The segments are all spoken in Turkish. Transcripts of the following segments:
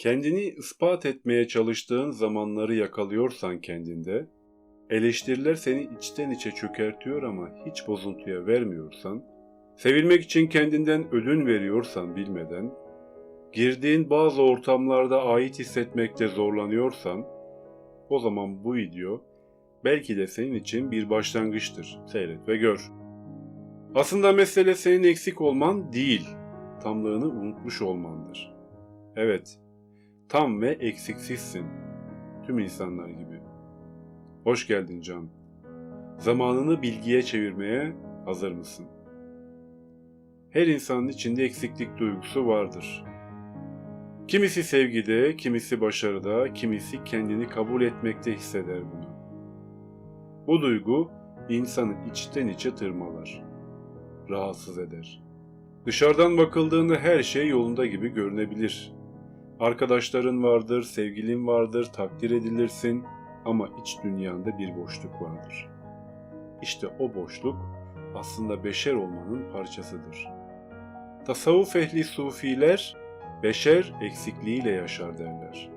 Kendini ispat etmeye çalıştığın zamanları yakalıyorsan kendinde, eleştiriler seni içten içe çökertiyor ama hiç bozuntuya vermiyorsan, sevilmek için kendinden ödün veriyorsan bilmeden, girdiğin bazı ortamlarda ait hissetmekte zorlanıyorsan, o zaman bu video belki de senin için bir başlangıçtır. Seyret ve gör. Aslında mesele senin eksik olman değil, tamlığını unutmuş olmandır. Evet, tam ve eksiksizsin. Tüm insanlar gibi. Hoş geldin Can. Zamanını bilgiye çevirmeye hazır mısın? Her insanın içinde eksiklik duygusu vardır. Kimisi sevgide, kimisi başarıda, kimisi kendini kabul etmekte hisseder bunu. Bu duygu insanı içten içe tırmalar, rahatsız eder. Dışarıdan bakıldığında her şey yolunda gibi görünebilir. Arkadaşların vardır, sevgilin vardır, takdir edilirsin ama iç dünyanda bir boşluk vardır. İşte o boşluk aslında beşer olmanın parçasıdır. Tasavvuf ehli sufiler beşer eksikliğiyle yaşar derler.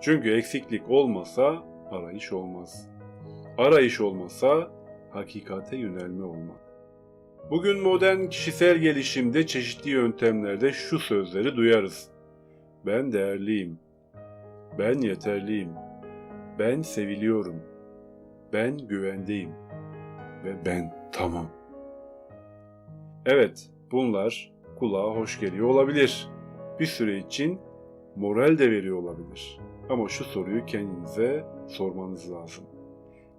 Çünkü eksiklik olmasa arayış olmaz. Arayış olmasa hakikate yönelme olmaz. Bugün modern kişisel gelişimde çeşitli yöntemlerde şu sözleri duyarız. Ben değerliyim. Ben yeterliyim. Ben seviliyorum. Ben güvendeyim. Ve ben tamam. Evet, bunlar kulağa hoş geliyor olabilir. Bir süre için moral de veriyor olabilir. Ama şu soruyu kendinize sormanız lazım.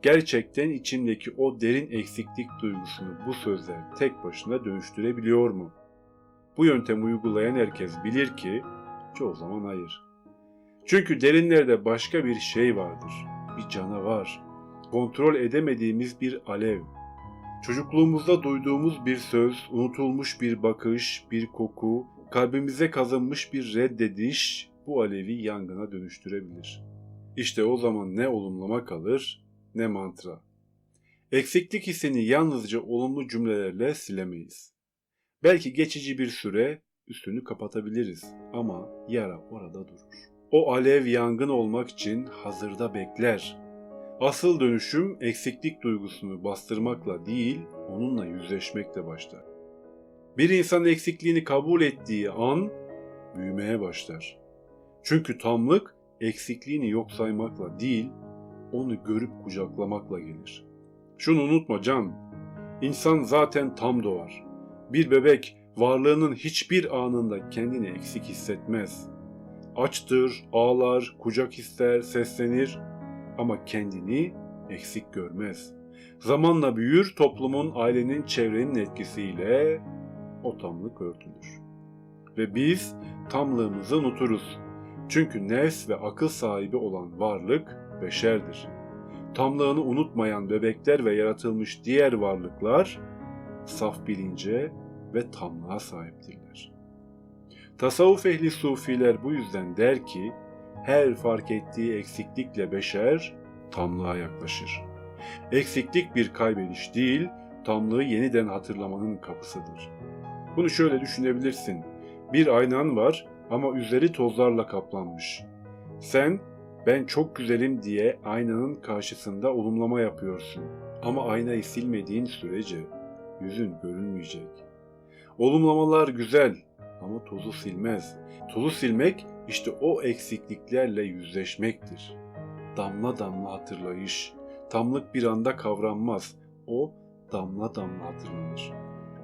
Gerçekten içimdeki o derin eksiklik duygusunu bu sözler tek başına dönüştürebiliyor mu? Bu yöntemi uygulayan herkes bilir ki çoğu zaman hayır. Çünkü derinlerde başka bir şey vardır. Bir canavar. Kontrol edemediğimiz bir alev. Çocukluğumuzda duyduğumuz bir söz, unutulmuş bir bakış, bir koku, kalbimize kazınmış bir reddediş bu alevi yangına dönüştürebilir. İşte o zaman ne olumlama kalır ne mantra. Eksiklik hissini yalnızca olumlu cümlelerle silemeyiz. Belki geçici bir süre üstünü kapatabiliriz ama yara orada durur. O alev yangın olmak için hazırda bekler. Asıl dönüşüm eksiklik duygusunu bastırmakla değil, onunla yüzleşmekle başlar. Bir insan eksikliğini kabul ettiği an büyümeye başlar. Çünkü tamlık eksikliğini yok saymakla değil, onu görüp kucaklamakla gelir. Şunu unutma can, insan zaten tam doğar. Bir bebek varlığının hiçbir anında kendini eksik hissetmez. Açtır, ağlar, kucak ister, seslenir ama kendini eksik görmez. Zamanla büyür, toplumun, ailenin, çevrenin etkisiyle o tamlık örtülür. Ve biz tamlığımızı unuturuz. Çünkü nefs ve akıl sahibi olan varlık beşerdir. Tamlığını unutmayan bebekler ve yaratılmış diğer varlıklar saf bilince ve tamlığa sahiptirler. Tasavvuf ehli sufiler bu yüzden der ki, her fark ettiği eksiklikle beşer tamlığa yaklaşır. Eksiklik bir kaybediş değil, tamlığı yeniden hatırlamanın kapısıdır. Bunu şöyle düşünebilirsin. Bir aynan var ama üzeri tozlarla kaplanmış. Sen ben çok güzelim diye aynanın karşısında olumlama yapıyorsun. Ama aynayı silmediğin sürece yüzün görünmeyecek. Olumlamalar güzel ama tozu silmez. Tozu silmek işte o eksikliklerle yüzleşmektir. Damla damla hatırlayış. Tamlık bir anda kavranmaz. O damla damla hatırlanır.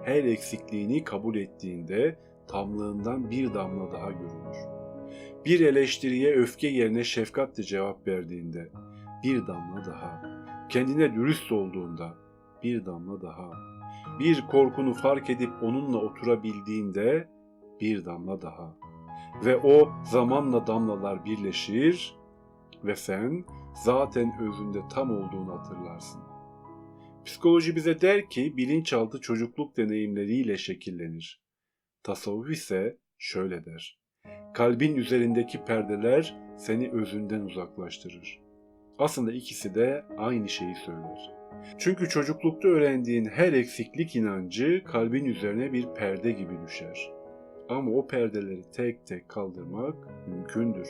Her eksikliğini kabul ettiğinde tamlığından bir damla daha görünür. Bir eleştiriye öfke yerine şefkatle cevap verdiğinde bir damla daha, kendine dürüst olduğunda bir damla daha, bir korkunu fark edip onunla oturabildiğinde bir damla daha ve o zamanla damlalar birleşir ve sen zaten özünde tam olduğunu hatırlarsın. Psikoloji bize der ki bilinçaltı çocukluk deneyimleriyle şekillenir. Tasavvuf ise şöyle der. Kalbin üzerindeki perdeler seni özünden uzaklaştırır. Aslında ikisi de aynı şeyi söyler. Çünkü çocuklukta öğrendiğin her eksiklik inancı kalbin üzerine bir perde gibi düşer. Ama o perdeleri tek tek kaldırmak mümkündür.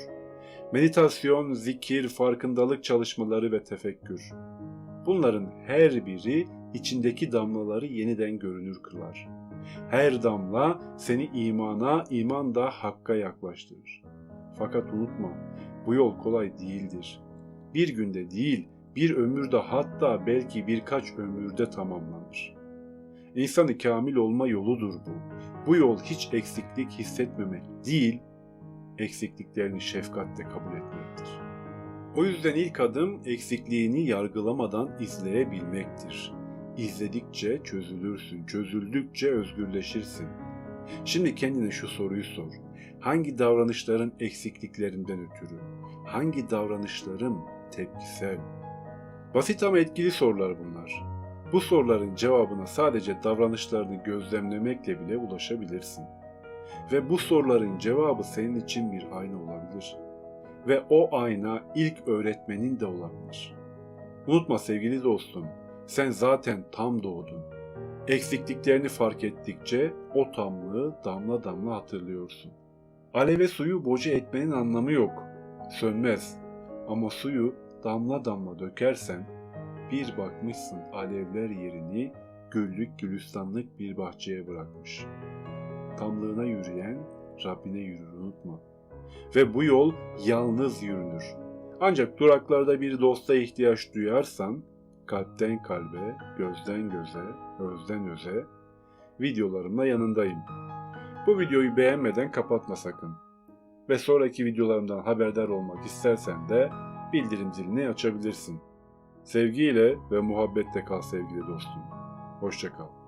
Meditasyon, zikir, farkındalık çalışmaları ve tefekkür. Bunların her biri içindeki damlaları yeniden görünür kılar. Her damla seni imana, iman da hakka yaklaştırır. Fakat unutma, bu yol kolay değildir. Bir günde değil, bir ömürde hatta belki birkaç ömürde tamamlanır. İnsanı kamil olma yoludur bu. Bu yol hiç eksiklik hissetmemek değil, eksikliklerini şefkatle kabul etmektir. O yüzden ilk adım eksikliğini yargılamadan izleyebilmektir. İzledikçe çözülürsün, çözüldükçe özgürleşirsin. Şimdi kendine şu soruyu sor. Hangi davranışların eksikliklerinden ötürü? Hangi davranışların tepkisel? Basit ama etkili sorular bunlar. Bu soruların cevabına sadece davranışlarını gözlemlemekle bile ulaşabilirsin. Ve bu soruların cevabı senin için bir ayna olabilir. Ve o ayna ilk öğretmenin de olabilir. Unutma sevgili dostum, sen zaten tam doğdun. Eksikliklerini fark ettikçe o tamlığı damla damla hatırlıyorsun. Aleve suyu boca etmenin anlamı yok. Sönmez. Ama suyu damla damla dökersen bir bakmışsın alevler yerini güllük gülistanlık bir bahçeye bırakmış. Tamlığına yürüyen Rabbine yürür unutma. Ve bu yol yalnız yürünür. Ancak duraklarda bir dosta ihtiyaç duyarsan kalpten kalbe, gözden göze, özden öze videolarımla yanındayım. Bu videoyu beğenmeden kapatma sakın. Ve sonraki videolarımdan haberdar olmak istersen de bildirim zilini açabilirsin. Sevgiyle ve muhabbetle kal sevgili dostum. Hoşçakal.